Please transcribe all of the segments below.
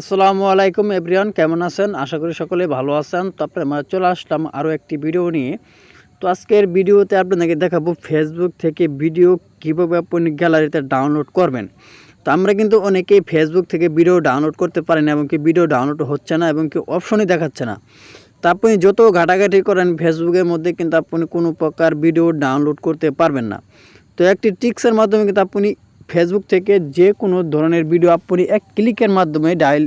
আসসালামু আলাইকুম এভরিওয়ান, কেমন আছেন? আশা করি সকলে ভালো আছেন। তো আপনার চলে আসলাম আরও একটি ভিডিও নিয়ে। তো আজকের ভিডিওতে আপনাদেরকে দেখাবো ফেসবুক থেকে ভিডিও কীভাবে আপনি গ্যালারিতে ডাউনলোড করবেন। তো আমরা কিন্তু অনেকেই ফেসবুক থেকে ভিডিও ডাউনলোড করতে পারেন এবং কি ভিডিও ডাউনলোড হচ্ছে না এবং কি অপশনই দেখাচ্ছে না। তো আপনি যত ঘাটাঘাটি করেন ফেসবুকের মধ্যে কিন্তু আপনি কোনো প্রকার ভিডিও ডাউনলোড করতে পারবেন না। তো একটি টিক্সের মাধ্যমে কিন্তু আপনি ফেসবুক থেকে যে কোনো ধরনের ভিডিও আপনি এক ক্লিকের মাধ্যমে ডাইল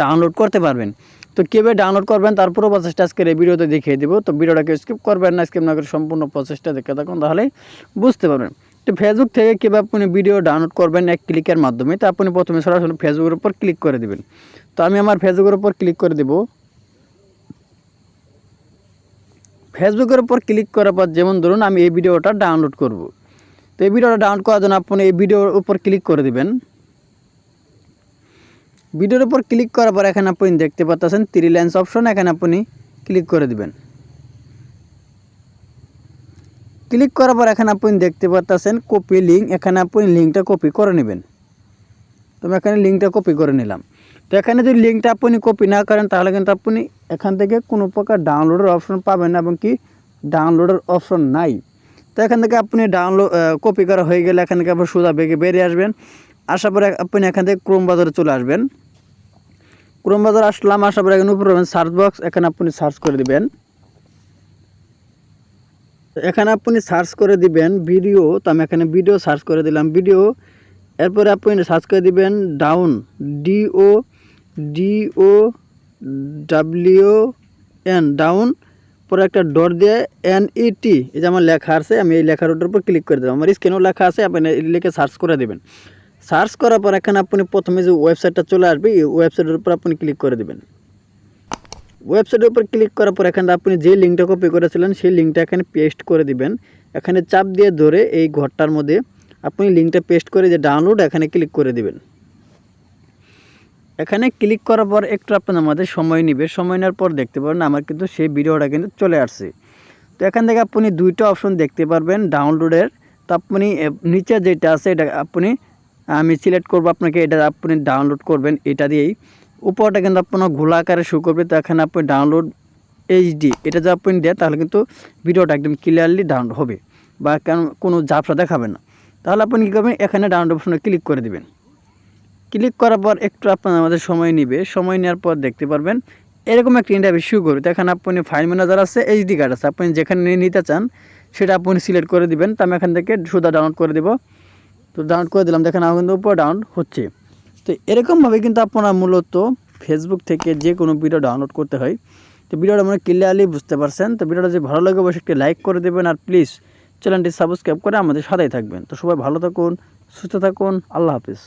ডাউনলোড করতে পারবেন। তো কীভাবে ডাউনলোড করবেন তার পুরো প্রসেসটা আজকের এই ভিডিওতে দেখিয়ে দেবো। তো ভিডিওটাকে স্কিপ করবেন না স্কিপ না করে সম্পূর্ণ প্রসেসটা দেখে থাকুন, তাহলে বুঝতে পারবেন। তো ফেসবুক থেকে কীভাবে আপনি ভিডিও ডাউনলোড করবেন এক ক্লিকের মাধ্যমে, তো আপনি প্রথমে সরাসরি ফেসবুকের উপর ক্লিক করে দেবেন। তো আমি আমার ফেসবুকের উপর ক্লিক করে দেবো। ফেসবুকের উপর ক্লিক করার পর যেমন ধরুন আমি এই ভিডিওটা ডাউনলোড করব। তো এই ভিডিওটা ডাউনলোড করার জন্য আপনি এই ভিডিওর উপর ক্লিক করে দিবেন। ভিডিওর উপর ক্লিক করার পর এখানে আপনি দেখতে পাচ্ছেন থ্রি লাইন্স অপশন এখানে আপনি ক্লিক করে দিবেন। ক্লিক করার পর এখানে আপনি দেখতে পাচ্ছেন কপি লিঙ্ক এখানে আপনি লিঙ্কটা কপি করে নেবেন। তো আমি এখানে লিঙ্কটা কপি করে নিলাম। তো এখানে যদি লিঙ্কটা আপনি কপি না করেন, তাহলে কিন্তু আপনি এখান থেকে কোনো প্রকার ডাউনলোডের অপশন পাবেন না, এবং কি ডাউনলোডের অপশন নাই। তো এখান থেকে আপনি ডাউনলোড কপি করা হয়ে গেলে এখান থেকে আবার সোজা বেগে বেরিয়ে আসবেন। আসার পরে আপনি এখান থেকে ক্রোম বাজারে চলে আসবেন। ক্রোম বাজার আসলাম, আসার পরে এখানে উপরে সার্চ বক্স এখানে আপনি সার্চ করে দিবেন। এখানে আপনি সার্চ করে দিবেন ভিডিও তো আমি এখানে ভিডিও সার্চ করে দিলাম। ভিডিও এরপরে আপনি সার্চ করে দিবেন down D O D O W N down পরে একটা ডট দিয়ে এন ই টি এই যে আমার লেখা আছে, আমি এই লেখার ওটার উপর ক্লিক করে দেবো আমার স্ক্রিনেও লেখা আছে, আপনি লিখে সার্চ করে দেবেন। সার্চ করার পর এখানে আপনি প্রথমে যে ওয়েবসাইটটা চলে আসবে, এই ওয়েবসাইটের উপর আপনি ক্লিক করে দেবেন। ওয়েবসাইটের উপর ক্লিক করার পর এখানে আপনি যে লিঙ্কটা কপি করেছিলেন, সেই লিঙ্কটা এখানে পেস্ট করে দিবেন। এখানে চাপ দিয়ে ধরে এই ঘরটার মধ্যে আপনি লিঙ্কটা পেস্ট করে যে ডাউনলোড এখানে ক্লিক করে দিবেন। এখানে ক্লিক করার পর একটু আপনার আমাদের সময় নেবে। সময় নেওয়ার পর দেখতে পারেন আমার কিন্তু সেই ভিডিওটা কিন্তু চলে আসছে। তো এখান থেকে আপনি দুইটা অপশন দেখতে পারবেন, ডাউনলোডের। তো আপনি নিচে যেটা আছে এটা আপনি, আমি সিলেক্ট করব আপনাকে, এটা আপনি ডাউনলোড করবেন এটা দিয়েই। উপরটা কিন্তু আপনার ঘোলা আকারে শো করবে, তো এখানে আপনি ডাউনলোড এইচডি, এটা যদি আপনি দেন তাহলে কিন্তু ভিডিওটা একদম ক্লিয়ারলি ডাউনলোড হবে বা কেন, কোনো ঝাপসা দেখাবে না। তাহলে আপনি কী করবেন, এখানে ডাউনলোড অপশনে ক্লিক করে দিবেন। ক্লিক করার পর একটু আপনার আমাদের সময় নেবে। সময় নেওয়ার পর দেখতে পারবেন, এরকম একটা ইন্টারভিউ শুরু করবে। এখানে আপনি ফাইল ম্যানেজার আছে এইচডি কার্ড আছে। আপনি যেখানে নিতে চান, সেটা আপনি সিলেক্ট করে দিবেন। তো আমি এখান থেকে সুদা ডাউনলোড করে দেবো। তো ডাউনলোড করে দিলাম। দেখেন আমার কিন্তু উপর ডাউনলোড হচ্ছে। তো এরকমভাবে কিন্তু আপনারা মূলত ফেসবুক থেকে যে কোনো ভিডিও ডাউনলোড করতে হয়। তো ভিডিওটা মনে ক্লিয়ারলি বুঝতে পারছেন। তো ভিডিওটা যদি ভালো লাগে, অবশ্যই একটি লাইক করে দেবেন। আর প্লিজ চ্যানেলটি সাবস্ক্রাইব করে আমাদের সাথেই থাকবেন। তো সবাই ভালো থাকুন, সুস্থ থাকুন। আল্লাহ হাফিজ।